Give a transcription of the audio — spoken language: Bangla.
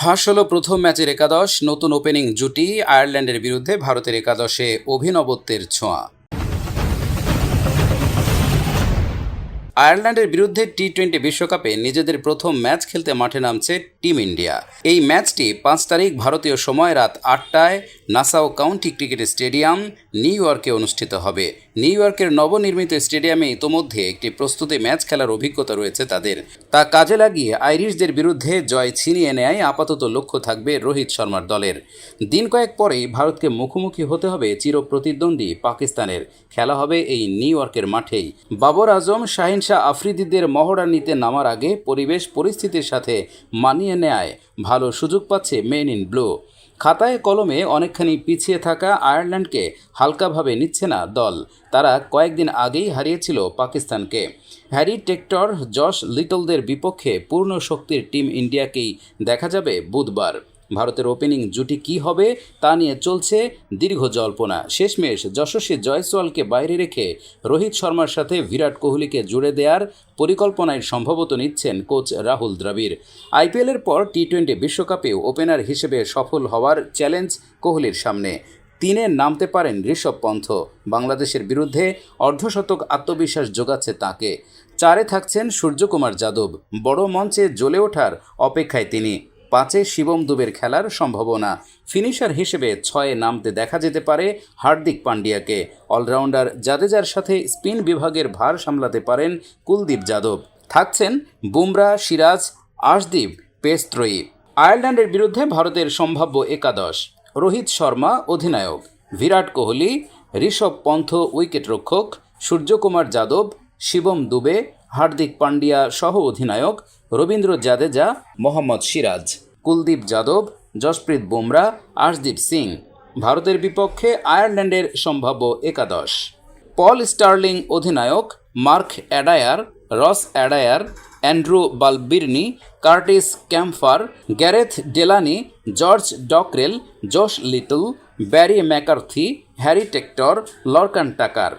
ফাঁস হলো প্রথম ম্যাচের একাদশ, নতুন ওপেনিং জুটি, আয়ারল্যান্ডের বিরুদ্ধে ভারতের একাদশে অভিনবত্বের ছোঁয়া। আয়ারল্যান্ডের বিরুদ্ধে টি টোয়েন্টি বিশ্বকাপে নিজেদের প্রথম ম্যাচ খেলতে মাঠে নামছে টিম ইন্ডিয়া। এই ম্যাচটি পাঁচ তারিখ ভারতীয় সময় রাত আটটায় Nassau County cricket stadium New ইয়র্কে অনুষ্ঠিত হবে। নিউ ইয়র্কের নবনির্মিত স্টেডিয়ামে ইতোমধ্যে একটি প্রস্তুতি ম্যাচ খেলার অভিজ্ঞতা রয়েছে তাদের। তা কাজে লাগিয়ে আইরিশদের বিরুদ্ধে জয় ছিনিয়ে নেয় আপাতত লক্ষ্য থাকবে রোহিত শর্মার দলের। দিন কয়েক পরেই ভারতকে মুখোমুখি হতে হবে চির প্রতিদ্বন্দ্বী পাকিস্তানের। খেলা হবে এই নিউ ইয়র্কের মাঠেই। বাবর আজম, শাহিন শাহ আফ্রিদিদের মহড়া নিতে নামার আগে পরিবেশ পরিস্থিতির সাথে মানিয়ে নেয় ভালো সুযোগ পাচ্ছে মেন ইন ব্লু। খাতায় কলমে অনেকখানি পিছিয়ে থাকা আয়ারল্যান্ডকে হালকাভাবে নিচ্ছে না দল। তারা কয়েকদিন আগেই হারিয়েছিল পাকিস্তানকে। হ্যারি টেক্টর, জশ লিটলদের বিপক্ষে পূর্ণ শক্তির টিম ইন্ডিয়াকেই দেখা যাবে বুধবার। ভারতের ওপেনিং জুটি কি হবে তা নিয়ে চলছে দীর্ঘ জল্পনা। শেষমেশ যশস্বী জয়সওয়ালকে বাইরে রেখে রোহিত শর্মার সাথে বিরাট কোহলিকে জুড়ে দেওয়ার পরিকল্পনায় সম্ভবত নিচ্ছেন কোচ রাহুল দ্রাবিড়। আইপিএলের পর টি টোয়েন্টি বিশ্বকাপেও ওপেনার হিসেবে সফল হওয়ার চ্যালেঞ্জ কোহলির সামনে। তিনে নামতে পারেন ঋষভ পন্থ। বাংলাদেশের বিরুদ্ধে অর্ধশতক আত্মবিশ্বাস যোগাচ্ছে তাকে। চারে থাকছেন সূর্যকুমার যাদব। বড় মঞ্চে জ্বলে ওঠার অপেক্ষায় তিনি। পাঁচে শিবম দুবের খেলার সম্ভাবনা। ফিনিশার হিসেবে ছয়ে নামতে দেখা যেতে পারে হার্দিক পান্ডিয়াকে অলরাউন্ডার জাদেজার সাথে স্পিন বিভাগের ভার সামলাতে পারেন কুলদীপ যাদব। থাকছেন বুমরা, সিরাজ, আশদীপ, পেস্ত্রয়ী। আয়ারল্যান্ডের বিরুদ্ধে ভারতের সম্ভাব্য একাদশ, রোহিত শর্মা, অধিনায়ক। বিরাট কোহলি, ঋষভ পন্থ উইকেটরক্ষক, সূর্যকুমার যাদব, শিবম দুবে হার্দিক পান্ডিয়া সহ অধিনায়ক রবীন্দ্র জাদেজা, মোহাম্মদ সিরাজ, কুলদীপ যাদব, যশপ্রীত বুমরা আশদীপ সিং। ভারতের বিপক্ষে আয়ারল্যান্ডের সম্ভাব্য একাদশ। পল স্টার্লিং অধিনায়ক, Mark Adair, Ross Adair, Andrew Balbirnie, Curtis Campher, Gareth Delany, George Dockrell, Josh Little, Barry McCarthy, Harry Tector, Lorcan Tucker.